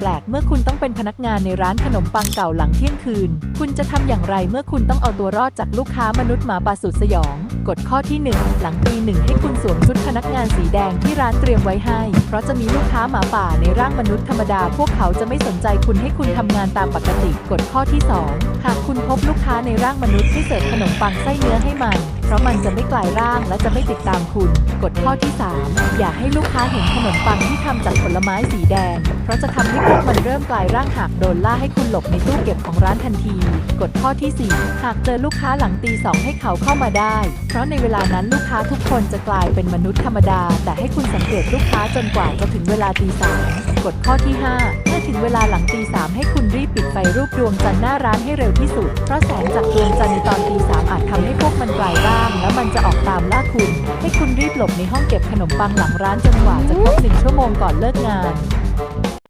ปลกๆ เมื่อคุณต้องเป็นพนักงานในร้านขนมปังเก่าหลังเที่ยงคืน คุณจะทำอย่างไรเมื่อคุณต้องเอาตัวรอดจากลูกค้ามนุษย์หมาป่าสุดสยอง กฎข้อที่ 1 หลังตีหนึ่งให้คุณสวมชุดพนักงานสีแดงที่ร้านเตรียมไว้ให้ เพราะจะมีลูกค้าหมาป่าในร่างมนุษย์ธรรมดา พวกเขาจะไม่สนใจคุณให้คุณทำงานตามปกติ กฎข้อที่ 2 หากคุณพบลูกค้าในร่างมนุษย์ให้เสิร์ฟขนมปังไส้เนื้อให้มัน เพราะมันจะไม่กลายร่างและจะไม่ติดตามคุณ กฎข้อที่ 3 อย่าให้ลูกค้าเห็นขนมปังที่ทำจากผลไม้สีแดง เพราะจะทำให้พวกมันเริ่มกลายร่างหากโดนล่าให้คุณหลบในตู้เก็บของร้านทันที กฎข้อที่ 4 หากเจอลูกค้าหลังตีสองให้เขาเข้ามาได้ เพราะในเวลานั้นลูกค้าทุกคนจะกลายเป็นมนุษย์ธรรมดา แต่ให้คุณสังเกตลูกค้าจนกว่าจะถึงเวลาตีสามกฎข้อที่ 5 เมื่อถึงเวลาหลังตีสามให้คุณรีบปิดไฟรูปดวงจันทร์หน้าร้านให้เร็วที่สุด เพราะแสงจากดวงจันทร์ในตอน มันจะออกตามล่าคุณ ให้คุณรีบหลบในห้องเก็บขนมปังหลังร้านจนกว่าจะครบหนึ่งชั่วโมงก่อนเลิกงาน